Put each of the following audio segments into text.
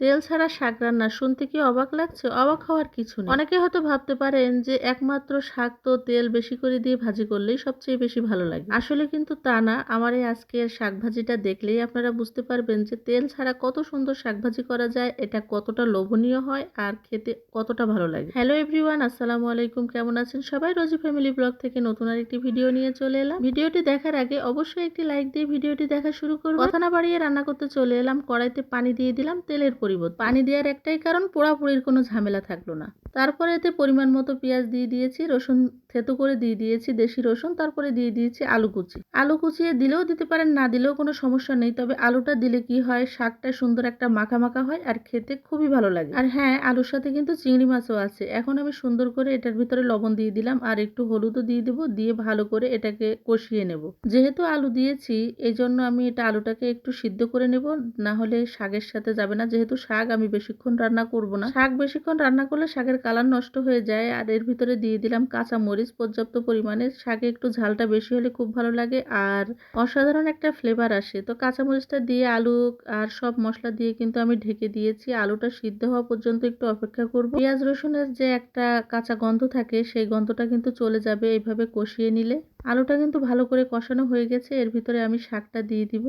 তেল ছাড়া শাক রান্না শুনতে কি অবাক লাগছে? অবাক হওয়ার কিছু নেই। অনেকে হয়তো ভাবতে পারেন যে একমাত্র শাক তো তেল বেশি করে দিয়ে ভাজি করলেই সবচেয়ে বেশি ভালো লাগে। আসলে কিন্তু তা না। আমার এই আজকের শাক ভাজিটা দেখলেই আপনারা বুঝতে পারবেন যে তেল ছাড়া কত সুন্দর শাক ভাজি করা যায়, এটা কতটা লোভনীয় হয় আর খেতে কতটা ভালো লাগে। হ্যালো এভরিওয়ান, আসসালামু আলাইকুম। কেমন আছেন সবাই? রোজি ফ্যামিলি ব্লগ থেকে নতুন আর একটি ভিডিও নিয়ে চলে এলাম। ভিডিওটি দেখার আগে অবশ্যই একটি লাইক দিয়ে ভিডিওটি দেখা শুরু করব কথা না বাড়িয়ে রান্না করতে চলে এলাম। কড়াইতে পানি দিয়ে দিলাম। তেলের পরিবর্তে পানি দেওয়ার একটাই কারণ পোড়াপুড়ির কোনো ঝামেলা থাকল না। তারপরে এতে পরিমাণ মতো পেঁয়াজ দিয়ে দিয়েছি, রসুন থেতো করে দিয়ে দিয়েছি দেশি রসুন, তারপরে দিয়ে দিয়েছি আলু কুচি। আলু কুচিয়ে দিলেও দিতে পারেন, না দিলেও কোনো সমস্যা নেই, তবে আলুটা দিলে কি হয় শাকটা সুন্দর একটা মাখা মাখা হয় আর খেতে খুবই ভালো লাগে। আর হ্যাঁ আলুর সাথে কিন্তু চিংড়ি মাছও আছে। এখন আমি সুন্দর করে এটার ভিতরে লবণ দিয়ে দিলাম আর একটু হলুদও দিয়ে দেবো, দিয়ে ভালো করে এটাকে কষিয়ে নেব। যেহেতু আলু দিয়েছি এই জন্য আমি এটা আলুটাকে একটু সিদ্ধ করে নেব, না হলে শাকের সাথে যাবে না। যেহেতু শাক আমি বেশিক্ষণ রান্না করব না, শাক বেশিক্ষণ রান্না করলে শাকের কালার নষ্ট হয়ে যায়। আর এর ভিতরে দিয়ে দিলাম কাঁচা মরিচ পর্যাপ্ত পরিমাণে। শাকে একটু ঝালটা বেশি হলে খুব ভালো লাগে আর অসাধারণ একটা ফ্লেভার আসে। তো কাঁচা মরিচটা দিয়ে আলু আর সব মশলা দিয়ে কিন্তু আমি ঢেকে দিয়েছি। আলুটা সিদ্ধ হওয়া পর্যন্ত একটু অপেক্ষা করব। পেঁয়াজ রসুনের যে একটা কাঁচা গন্ধ থাকে, সেই গন্ধটা কিন্তু চলে যাবে এইভাবে কষিয়ে নিলে। আলুটা কিন্তু ভালো করে কষানো হয়ে গেছে। এর ভিতরে আমি শাকটা দিয়ে দিব।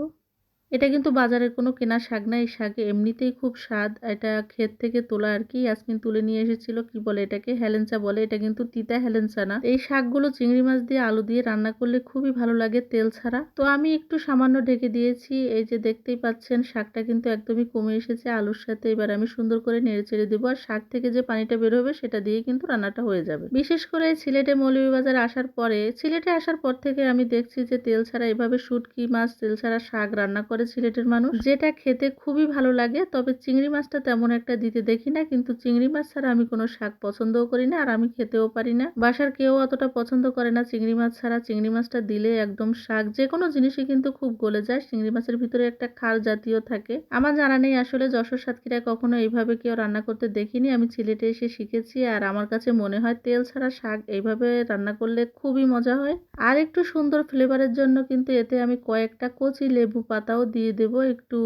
এটা কিন্তু বাজারের কোনো কেনা শাক না। এই শাকে এমনিতেই খুব স্বাদ। এটা ক্ষেত থেকে তোলা আর কি। ইয়াসমিন তুলে নিয়ে এসেছিল। কি বলে এটাকে? হেলেঞ্চা বলে। এটা কিন্তু তিতা হেলেঞ্চা না। এই শাকগুলো চিংড়ি মাছ দিয়ে আলু দিয়ে রান্না করলে খুবই ভালো লাগে তেল ছাড়া। তো আমি একটু সামান্য ঢেকে দিয়েছি। এই যে দেখতেই পাচ্ছেন, শাকটা কিন্তু একদমই কমে এসেছে। আলুর সাথে এবার আমি সুন্দর করে নেড়ে চেড়ে দেবো। আর শাক থেকে যে পানিটা বের হবে, সেটা দিয়ে কিন্তু রান্নাটা হয়ে যাবে। বিশেষ করে সিলেটে মৌলভীবাজার আসার পরে, সিলেটে আসার পর থেকে আমি দেখছি যে তেল ছাড়া এভাবে শুটকি মাছ, তেল ছাড়া শাক রান্না করে সিলেটের মানুষ। যেটা খেতে খুবই ভালো লাগে, তবে চিংড়ি মাছটা তেমন একটা দিতে দেখি না, কিন্তু চিংড়ি মাছ ছাড়া আমি কোনো শাক পছন্দও করি না, আর আমি খেতেও পারি না। বাসার কেউ অতটা পছন্দ করে না, চিংড়ি মাছ ছাড়া। চিংড়ি মাছটা দিলে একদম শাক যে কোনো জিনিসই কিন্তু খুব গলে যায়। চিংড়ি মাছের ভিতরে একটা খাল জাতীয় থাকে। আমার জানা নেই আসলে যশোর সাতক্ষীরায় কখনো এইভাবে কেউ রান্না করতে দেখিনি। আমি সিলেটে এসে শিখেছি, আর আমার কাছে মনে হয় তেল ছাড়া শাক এইভাবে রান্না করলে খুবই মজা হয়। আর একটু সুন্দর ফ্লেভারের জন্য কিন্তু এতে আমি কয়েকটা কচি লেবু পাতাও দিয়ে দেব, একটু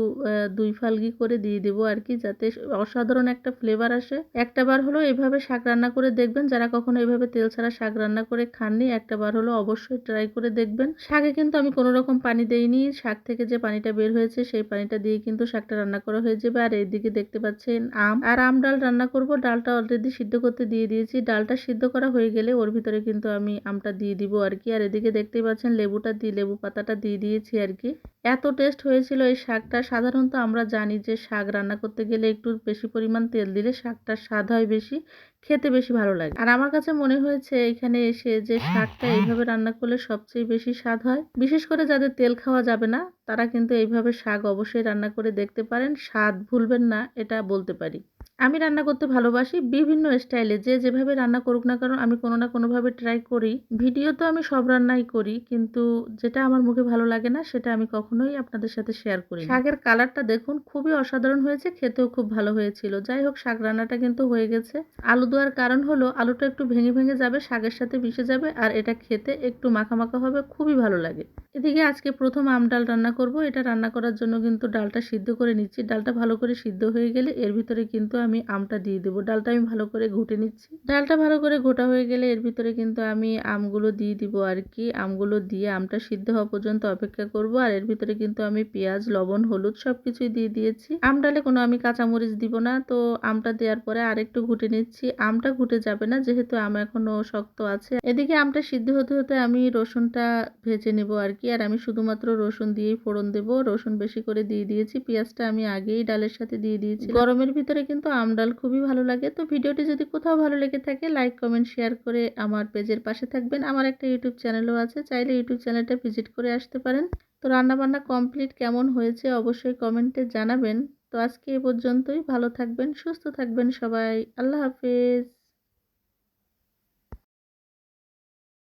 দুই ফালগি করে দিয়ে দেব আর কি যাতে অসাধারণ একটা ফ্লেভার আসে। একটা বার হলো এভাবে শাক রান্না করে দেখবেন, যারা কখনো এভাবে তেল ছাড়া শাক রান্না করে খাননি, একটা বার হলো অবশ্যই ট্রাই করে দেখবেন। শাকে কিন্তু আমি কোনো রকম পানি দেইনি, শাক থেকে যে পানিটা বের হয়েছে, সেই পানিটা দিয়ে কিন্তু শাকটা রান্না করা হয়ে যাবে। আর এইদিকে দেখতে পাচ্ছেন আম। আর আম ডাল রান্না করব, ডালটা অলরেডি সিদ্ধ করতে দিয়ে দিয়েছি। ডালটা সিদ্ধ করা হয়ে গেলে ওর ভিতরে কিন্তু আমি আমটা দিয়ে দিব আর কি আর এদিকে দেখতেই পাচ্ছেন লেবুটা দিয়ে লেবু পাতাটা দিয়ে দিয়েছি আর কি এত টেস্ট হয়েছিল এই শাকটা। সাধারণত আমরা জানি যে শাক রান্না করতে গেলে একটু বেশি পরিমাণ তেল দিলে শাকটার স্বাদ হয় বেশি, খেতে বেশি ভালো লাগে। আর আমার কাছে মনে হয়েছে এখানে এসে যে শাকটা এইভাবে রান্না করলে সবচেয়ে বেশি স্বাদ হয়। বিশেষ করে যাদের তেল খাওয়া যাবে না তারা কিন্তু এইভাবে শাক অবশ্যই রান্না করে দেখতে পারেন। স্বাদ ভুলবেন না, এটা বলতে পারি। আমি রান্না করতে ভালোবাসি বিভিন্ন স্টাইলে, যে যেভাবে রান্না করুক না কারণ আমি কোনো না কোনোভাবে ট্রাই করি। ভিডিও তো আমি সব রান্নাই করি, কিন্তু যেটা আমার মুখে ভালো লাগে না, সেটা আমি কখনোই আপনাদের সাথে শেয়ার করি শাকের কালারটা দেখুন, খুবই অসাধারণ হয়েছে, খেতেও খুব ভালো হয়েছিল। যাই হোক, শাক রান্নাটা কিন্তু হয়ে গেছে। আলু দেওয়ার কারণ হলো, আলুটা একটু ভেঙে ভেঙে যাবে, শাকের সাথে মিশে যাবে, আর এটা খেতে একটু মাখা মাখা হবে, খুবই ভালো লাগে। এদিকে আজকে প্রথম আম ডাল রান্না করব, এটা রান্না করার জন্য কিন্তু ডালটা সিদ্ধ করে নিচ্ছি। ডালটা ভালো করে সিদ্ধ হয়ে গেলে এর ভিতরে কিন্তু আমি আমটা দিয়ে দেবো। ডালটা আমি ভালো করে ঘুটে নিচ্ছি। ডালটা ভালো করে ঘোটা হয়ে গেলে এর ভিতরে কিন্তু আমি আমগুলো দিয়ে দিব আর কি আমগুলো দিয়ে আমটা সিদ্ধ হওয়া পর্যন্ত অপেক্ষা করব আর এর ভিতরে কিন্তু আমি পেঁয়াজ, লবণ, হলুদ সব কিছুই দিয়ে দিয়েছি। আম ডালে কোনো আমি কাঁচামরিচ দিব না, তো আমটা দেওয়ার পরে আরেকটু ঘুটে নিচ্ছি। আমটা ঘুটে যাবে না, যেহেতু আম এখনও শক্ত আছে। এদিকে আমটা সিদ্ধ হতে হতে আমি রসুনটা ভেজে নেব আর কি আর আমি শুধুমাত্র রসুন দিয়েই ফোড়ন দেব, রসুন বেশি করে দিয়ে দিয়েছি, পেঁয়াজটা আমি আগেই ডালের সাথে দিয়ে দিয়েছি গরমের ভিতরে কিন্তু আম ডাল খুবই ভালো লাগে। তো ভিডিওটি যদি কোথাও ভালো লেগে থাকে লাইক কমেন্ট শেয়ার করে আমার পেজের পাশে থাকবেন। আমার একটা ইউটিউব চ্যানেলও আছে, চাইলে ইউটিউব চ্যানেলটা ভিজিট করে আসতে পারেন। তো রান্নাবান্না কমপ্লিট কেমন হয়েছে অবশ্যই কমেন্টে জানাবেন। তো আজকে এ পর্যন্তই, ভালো থাকবেন, সুস্থ থাকবেন সবাই। আল্লাহ হাফেজ।